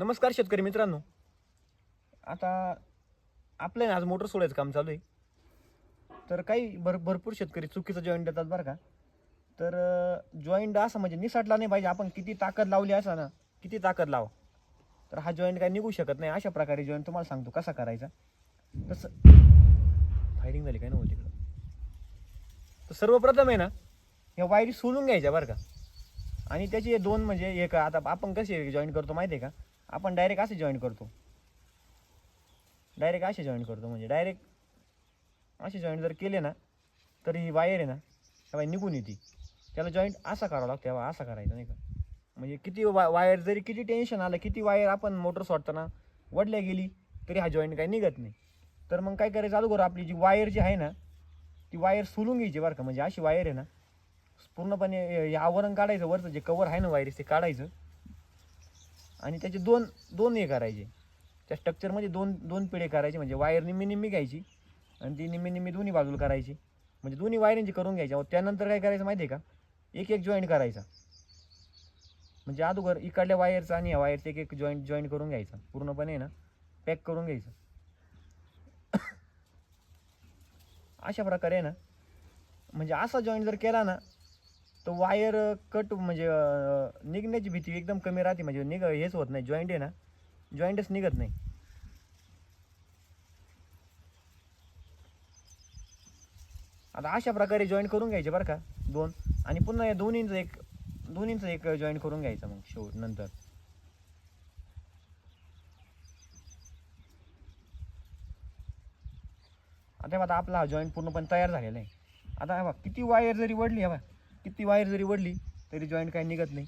नमस्कार शेतकरी मित्रांनो. आता आपलं आहे ना आज मोटर सोडायचं काम चालू आहे. तर काही भर भरपूर शेतकरी चुकीचं जॉईंट देतात बरं का. तर जॉईंट असं म्हणजे निसाटला नाही पाहिजे. आपण किती ताकद लावली असा ना किती ताकद लावा. तर हा जॉईंट काही निघू शकत नाही. अशा प्रकारे जॉईंट तुम्हाला सांगतो कसा करायचा. तसं फायरिंग झाली काय ना होती तर सर्वप्रथम आहे ना ह्या वायरी सोलून घ्यायच्या बरं का. आणि त्याचे दोन म्हणजे एक आता आपण कसे जॉईंट करतो माहिती आहे का? आपण डायरेक्ट असे जॉईन करतो. डायरेक्ट असे जॉईन करतो म्हणजे डायरेक्ट असे जॉईंट जर केले ना तर ही वायर आहे ना तेव्हा निघून येते. त्याला जॉईंट असा करावा लागतो तेव्हा असा करायचा नाही का? म्हणजे किती वा वायर जरी किती टेन्शन आलं किती वायर आपण मोटर सोडताना वडल्या गेली तरी हा जॉईंट काही निघत नाही. तर मग काय करायचं चालू करू आपली जी वायर जी आहे ना ती वायर सोलून घ्यायची बरं का. म्हणजे अशी वायर आहे ना पूर्णपणे हे आवरण काढायचं वरचं जे कवर आहे ना वायरीस ते काढायचं. आणि त्याचे दोन दोन हे करायचे. त्या स्ट्रक्चरमध्ये दोन दोन पिढे करायचे. म्हणजे वायर निम्मी निम्मी घ्यायची आणि ती निम्मी निम्मी दोन्ही बाजूला करायची. म्हणजे दोन्ही वायरिंगची करून घ्यायच्या. त्यानंतर काय करायचं माहिती आहे का? एक एक जॉईंट करायचा. म्हणजे अगोदर इकडल्या वायरचा आणि या वायरचा एक एक जॉईंट जॉईंट करून घ्यायचा. पूर्णपणे ना पॅक करून घ्यायचं. अशा प्रकारे आहे ना म्हणजे असा जॉईंट जर केला ना तर वायर कट म्हणजे uh, निघण्याची भीती एकदम कमी राहते. म्हणजे निघ हेच होत नाही. जॉईंट आहे ना? जॉईंटच निघत नाही. आता अशा प्रकारे जॉईंट करून घ्यायचे बरं का दोन. आणि पुन्हा या दोन्हींचं एक दोन्हींचं एक uh, जॉईंट करून घ्यायचं मग शेवट नंतर. आता हे बघा, आता आपला हा जॉईंट पूर्णपणे तयार झालेला आहे. आता हे बघा, किती वायर जरी वडली हे किती वायर जरी वडली तरी जॉईंट काही निघत नाही.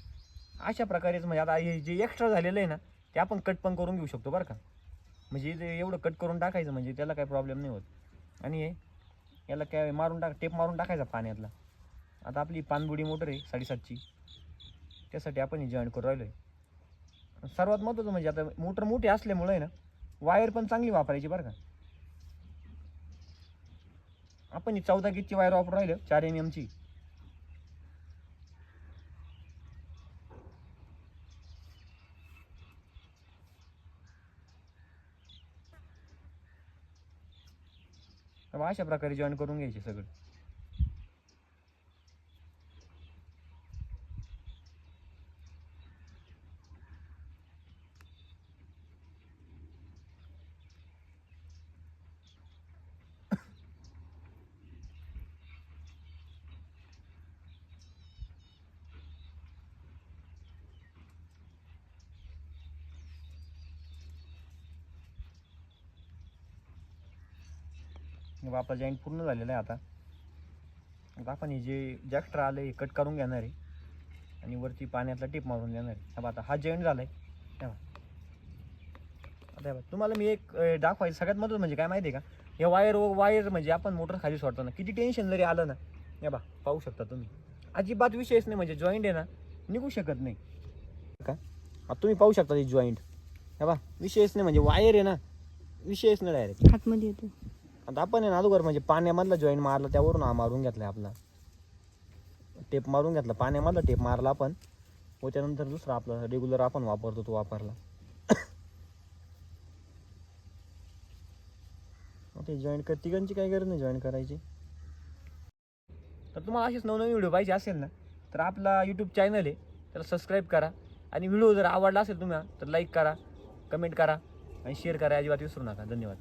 अशा प्रकारेच म्हणजे आता हे जे एक्स्ट्रा झालेलं आहे ना ते आपण कट पण करून घेऊ शकतो बरं का. म्हणजे ते एवढं कट करून टाकायचं म्हणजे त्याला काही प्रॉब्लेम नाही होत. आणि हे याला काय मारून टाक टेप मारून टाकायचा पाण्यातला. आता आपली पानबुडी मोटर आहे साडेसातची. त्यासाठी आपण हे जॉईंट करून राहिलो आहे सर्वात महत्त्वाचं म्हणजे आता मोटर मोठी असल्यामुळे आहे ना वायर पण चांगली वापरायची बरं का. आपण ही चौदा गिजची वायर वापरून राहिलो चार एम एमची अशा प्रकारे जॉईन करून घ्यायचे सगळं. मग आपला जॉईंट पूर्ण झालेला आहे आता. आता आपण हे जे जॅक्स्ट्रा आलं हे कट करून घेणार आहे. आणि वरती पाण्यातला टीप मारून देणार आहे. हा आता हा जॉईंट झाला आहे आता तुम्हाला मी एक दाखवायचं सगळ्यात महत्त्वाचं म्हणजे काय माहिती आहे का? या वायर वायर म्हणजे आपण मोटर खाली सोडताना किती टेन्शन जरी आलं ना हे बा पाहू शकता तुम्ही. अजिबात विषयच नाही म्हणजे जॉईंट आहे ना निघू शकत नाही. का? आता तुम्ही पाहू शकता ही जॉईंट हे बा विषयच नाही म्हणजे वायर आहे ना विषयच नाही डायरेक्ट आतमध्ये येतो आता आपण आहे ना अगोदर म्हणजे पाण्यामधला जॉईंट मारला त्यावरून हा मारून घेतला आपला. टेप मारून घेतला पाण्यामधला टेप मारला आपण. व त्यानंतर दुसरा आपला रेग्युलर आपण वापरतो तो वापरला. ते जॉईन कर तिघांची काही गरज नाही जॉईन करायची. तर तुम्हाला असेच नवनवीन व्हिडिओ पाहिजे असेल ना तर आपला यूट्यूब चॅनल आहे त्याला सबस्क्राईब करा. आणि व्हिडिओ जर आवडला असेल तुम्हाला तर लाईक करा कमेंट करा आणि शेअर करा अजिबात विसरू नका. धन्यवाद.